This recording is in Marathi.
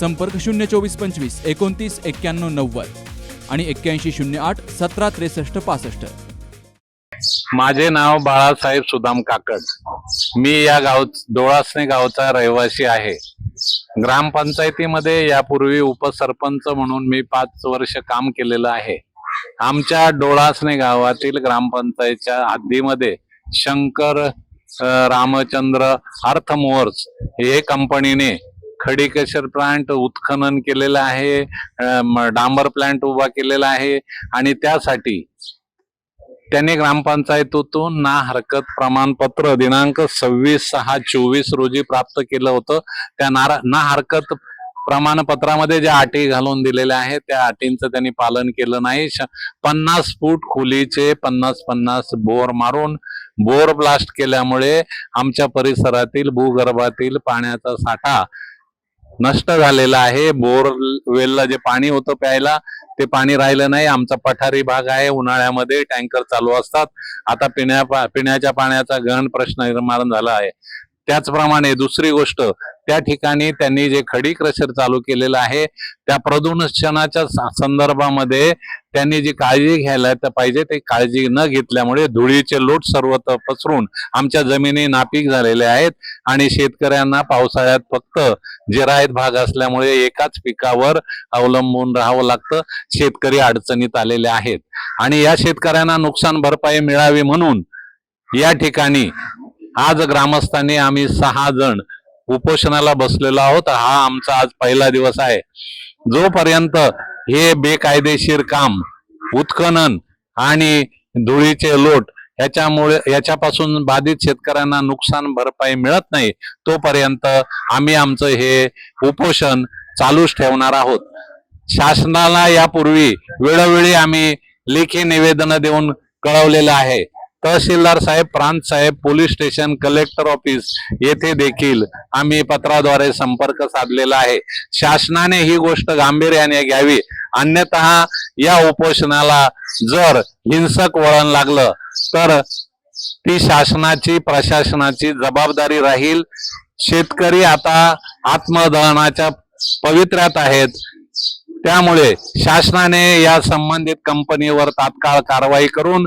संपर्क शून्य चोवीस पंचवीस एकोणतीस एक्क्याण्णव नव्वद आणि एक्क्याऐंशी शून्य आठ सतरा त्रेसष्ट पासष्ट. माझे नाव बाळासाहेब सुदाम काकड. मी या गाव डोळासने गावचा रहिवासी आहे. ग्रामपंचायतीमध्ये यापूर्वी उपसरपंच म्हणून मी पाच वर्ष काम केलेलं आहे. आमच्या डोळासने गावातील ग्रामपंचायतच्या हद्दीमध्ये शंकर रामचंद्र अर्थ अर्थमोअर्स हे कंपनीने खडीकेशर प्लांट उत्खनन केलेलं आहे डांबर प्लांट उभा केलेला आहे आणि त्यासाठी त्यांनी ग्रामपंचायतीतून ना हरकत प्रमाणपत्र दिनांक सव्वीस सहा चोवीस रोजी प्राप्त केलं होतं. त्या नारा ना हरकत प्रमाणपत्रामध्ये ज्या अटी घालून दिलेल्या आहेत त्या अटींचं त्यांनी पालन केलं नाही. श- पन्नास फूट खोलीचे पन्नास पन्नास बोर मारून बोर ब्लास्ट केल्यामुळे आमच्या परिसरातील भूगर्भातील पाण्याचा साठा नष्ट झालेला आहे. बोर वेलला जे पाणी होतं प्यायला ते पाणी राहिलं नाही. आमचा पठारी भाग आहे. उन्हाळ्यामध्ये टँकर चालू असतात. आता पिण्या पिण्याच्या पाण्याचा गहन प्रश्न निर्माण झाला आहे. त्याचप्रमाणे दुसरी गोष्ट त्या ठिकाणी त्यांनी जे खडी क्रशर चालू केलेलं आहे त्या प्रदूषणाच्या संदर्भामध्ये त्यांनी जी काळजी घ्यायला पाहिजे ते काळजी न घेतल्यामुळे धुळीचे लोट सर्वत्र पसरून आमच्या जमिनी नापीक झालेल्या आहेत आणि शेतकऱ्यांना पावसाळ्यात फक्त जिरायत भाग असल्यामुळे एकाच पिकावर अवलंबून राहावं लागतं शेतकरी अडचणीत आलेले आहेत. आणि या शेतकऱ्यांना नुकसान भरपाई मिळावी म्हणून या ठिकाणी आज ग्रामस्थांनी आम्ही सहा जण उपोषणाला बसलेलो आहोत. हा आमचा आज पहिला दिवस आहे. जोपर्यंत हे बेकायदेशीर काम उत्खनन आणि धुळीचे लोट याच्यामुळे याच्यापासून बाधित शेतकऱ्यांना नुकसान भरपाई मिळत नाही तोपर्यंत आम्ही आमचं हे उपोषण चालूच ठेवणार आहोत. शासनाला यापूर्वी वेळोवेळी आम्ही लेखी निवेदन देऊन कळवलेलं आहे. तहसीलदार साहेब प्रांत साहेब पोलीस स्टेशन कलेक्टर ऑफिस येथे देखील आम्ही पत्राद्वारे संपर्क साधलेला आहे. शासनाने ही गोष्ट गांभीर्याने घ्यावी. अन्यथा या उपोषणाला जर हिंसक वळण लागलं तर ती शासनाची प्रशासनाची जबाबदारी राहील. शेतकरी आता आत्मदहनाच्या पवित्र्यात आहेत. त्यामुळे शासनाने या संबंधित कंपनीवर तात्काळ कारवाई करून